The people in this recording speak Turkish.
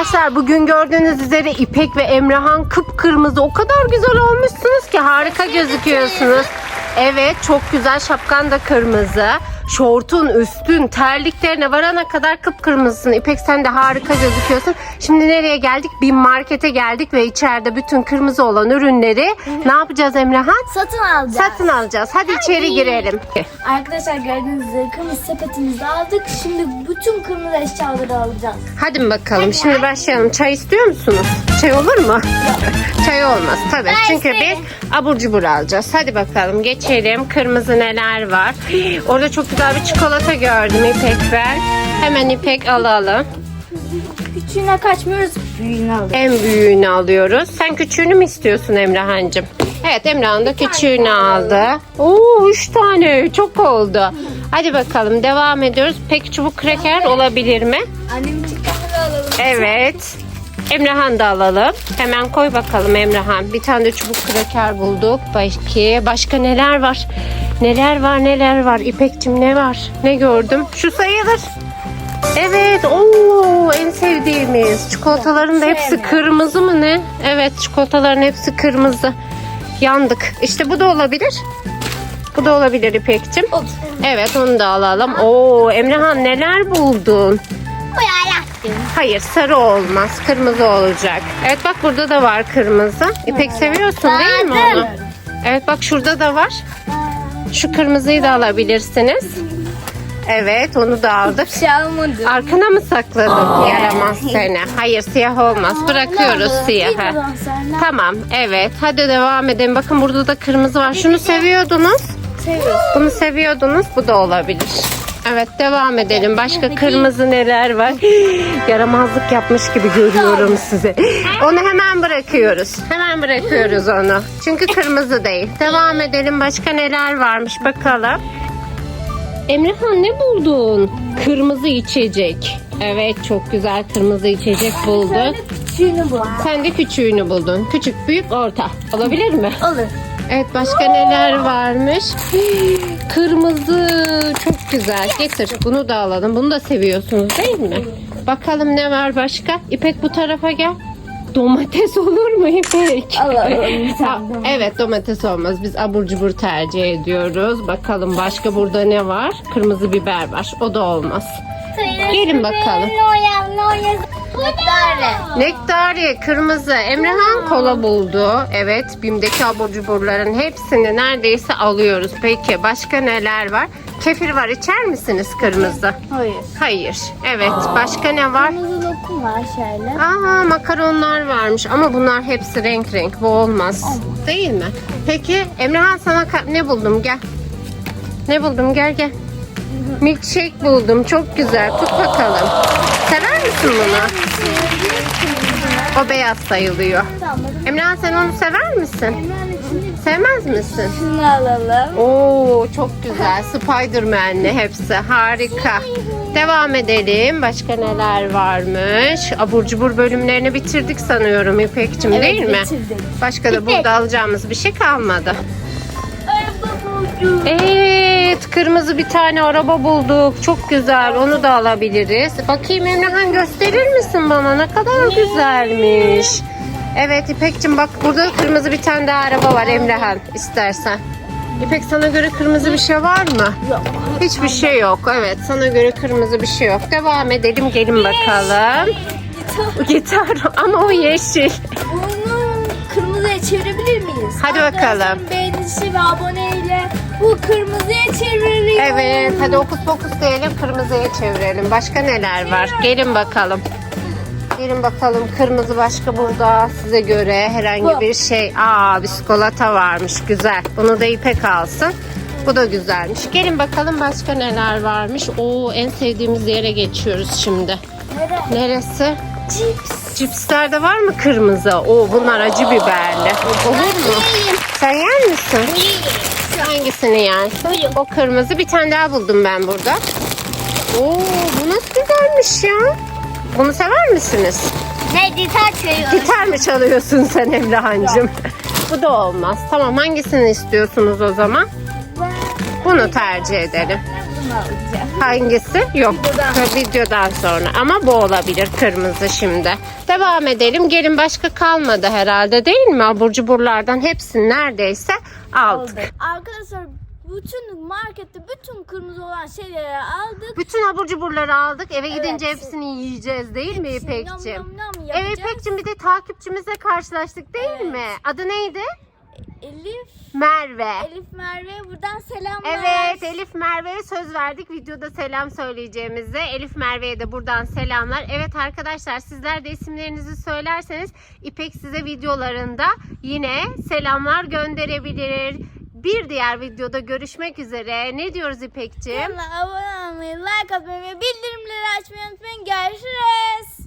Arkadaşlar bugün gördüğünüz üzere İpek ve Emrehan kıpkırmızı o kadar güzel olmuşsunuz ki harika gözüküyorsunuz. Evet çok güzel şapkan da kırmızı. Şortun, üstün, terliklerine varana kadar kıpkırmızısın. İpek sen de harika gözüküyorsun. Şimdi nereye geldik? Bir markete geldik ve içeride bütün kırmızı olan ürünleri ne yapacağız Emrehan? Satın alacağız. Satın alacağız. Hadi içeri girelim. Arkadaşlar gördüğünüz üzere kırmızı sepetimizi aldık. Şimdi bütün kırmızı eşyaları alacağız. Hadi bakalım şimdi başlayalım. Çay istiyor musunuz? Çay olur mu? Çay olmaz tabii. Ben Çünkü isterim. biz abur cubur alacağız. Hadi bakalım geçelim. Kırmızı neler var? Orada çok güzel bir çikolata gördüm İpek ver. Hemen İpek alalım. Küçüğüne kaçmıyoruz, büyüğünü alıyoruz. En büyüğünü alıyoruz. Sen küçüğünü mü istiyorsun Emrehancığım? Evet Emrehan da küçüğünü aldı. Oo üç tane çok oldu. Hadi bakalım devam ediyoruz. Pek çubuk kreker olabilir mi? Annemin çıkanları alalım. Evet. Emrehan da alalım. Hemen koy bakalım Emrehan. Bir tane de çubuk kraker bulduk. Başka, başka neler var? Neler var neler var? İpekçim ne var? Ne gördüm? Şu sayılır. Evet. Oo, en sevdiğimiz. Çikolataların da hepsi Sevmiyorum. kırmızı mı ne? Evet çikolataların hepsi kırmızı. Yandık. İşte bu da olabilir. Bu da olabilir İpekçim. Evet onu da alalım. Oo Emrehan neler buldun? Hayır sarı olmaz. Kırmızı olacak. Evet bak burada da var kırmızı. İpek seviyorsun değil mi onu? Evet bak şurada da var. Şu kırmızıyı da alabilirsiniz. Evet onu da aldık. Şey almadım. Arkana mı sakladın yaramaz seni? Hayır siyah olmaz. Bırakıyoruz siyahı. Tamam evet hadi devam edelim. Bakın burada da kırmızı var. Şunu seviyordunuz. Seviyoruz. Bunu seviyordunuz. Bu da olabilir. Evet devam edelim. Başka kırmızı neler var? Yaramazlık yapmış gibi görüyorum size. Onu hemen bırakıyoruz. Hemen bırakıyoruz onu. Çünkü kırmızı değil. Devam edelim. Başka neler varmış bakalım. Emrehan ne buldun? Kırmızı içecek. Evet çok güzel kırmızı içecek buldu. Küçüğünü bu. Sen de küçüğünü buldun. Küçük, büyük, orta. Olabilir mi? Olur. Evet başka neler varmış? Kırmızı çok güzel. Getir bunu da alalım. Bunu da seviyorsunuz değil mi? Bakalım ne var başka? İpek bu tarafa gel. Domates olur mu İpek? Alalım Ha, evet domates olmaz. Biz abur cubur tercih ediyoruz. Bakalım başka burada ne var? Kırmızı biber var. O da olmaz. Gelin bakalım. Nektarlı. Nektariye kırmızı. Emrehan kola buldu. Evet BİM'deki abur cuburların hepsini neredeyse alıyoruz. Peki başka neler var? Kefir var içer misiniz kırmızı? Hayır. Hayır. Evet başka ne var? Kırmızı lokum var şöyle. Aa makaronlar varmış ama bunlar hepsi renk renk. Bu olmaz. Değil mi? Peki Emrehan sana ka- ne buldum gel. Ne buldum gel gel. Milkshake buldum. Çok güzel. Tut bakalım. Sever misin bunu? O beyaz sayılıyor. Tamam. Emrehan sen onu sever misin? Hemen Sevmez misin? şunu alalım. Oo çok güzel. Spiderman'li hepsi. Harika. Devam edelim. Başka neler varmış? Abur cubur bölümlerini bitirdik sanıyorum İpek'cim değil mi? bitirdik. Başka da burada alacağımız bir şey kalmadı. Evet, kırmızı bir tane araba bulduk. Çok güzel. Onu da alabiliriz. Bakayım Emrehan gösterir misin bana? Ne kadar güzelmiş. Evet İpek'cim bak burada kırmızı bir tane daha araba var Emrehan istersen. İpek sana göre kırmızı bir şey var mı? Yok. Hiçbir şey yok. Evet sana göre kırmızı bir şey yok. Devam edelim gelin bakalım. Gitar ama o yeşil. Bunu kırmızıya çevirebilir miyiz? Hadi bakalım. Beğenisi ve aboneyle bu kırmızıya çeviriyor. Evet hadi okus pokus diyelim kırmızıya çevirelim. Başka neler var? Gelin bakalım. Gelin bakalım kırmızı başka burada size göre herhangi bir şey. Aa biskolata varmış güzel. Bunu da İpek alsın. Bu da güzelmiş. Gelin bakalım başka neler varmış. Oo en sevdiğimiz yere geçiyoruz şimdi. Nere? Neresi? Cips. Cipslerde var mı kırmızı? Oo bunlar acı biberli. Olur mu? Sen yer misin? Hangisini yersin? O kırmızı bir tane daha buldum ben burada. Oo bu nasıl güzelmiş ya. Bunu sever misiniz? Ne gitar çalıyor? Gitar mı çalıyorsun sen Emrahan'cığım? bu da olmaz. Tamam hangisini istiyorsunuz o zaman? Bunu tercih edelim. Hangisi? Yok. Videodan. Videodan sonra. Ama bu olabilir kırmızı şimdi. Devam edelim. Gelin başka kalmadı herhalde değil mi? Abur cuburlardan hepsini neredeyse aldık. Aldık. Arkadaşlar bütün markette bütün kırmızı olan şeyleri aldık. Bütün abur cuburları aldık. Eve gidince Evet. hepsini yiyeceğiz değil mi Hepsini nam İpek'ciğim? nam nam Evet yapacağız. Bir de takipçimizle karşılaştık değil Evet. mi? Adı neydi? Elif, Merve. Elif Merve buradan selamlar. Evet Elif Merve'ye söz verdik videoda selam söyleyeceğimize. Elif Merve'ye de buradan selamlar. Evet arkadaşlar sizler de isimlerinizi söylerseniz İpek size videolarında yine selamlar gönderebilir. Bir diğer videoda görüşmek üzere. Ne diyoruz İpek'ciğim? Kanala abone olmayı, like atmayı ve bildirimleri açmayı unutmayın. Görüşürüz.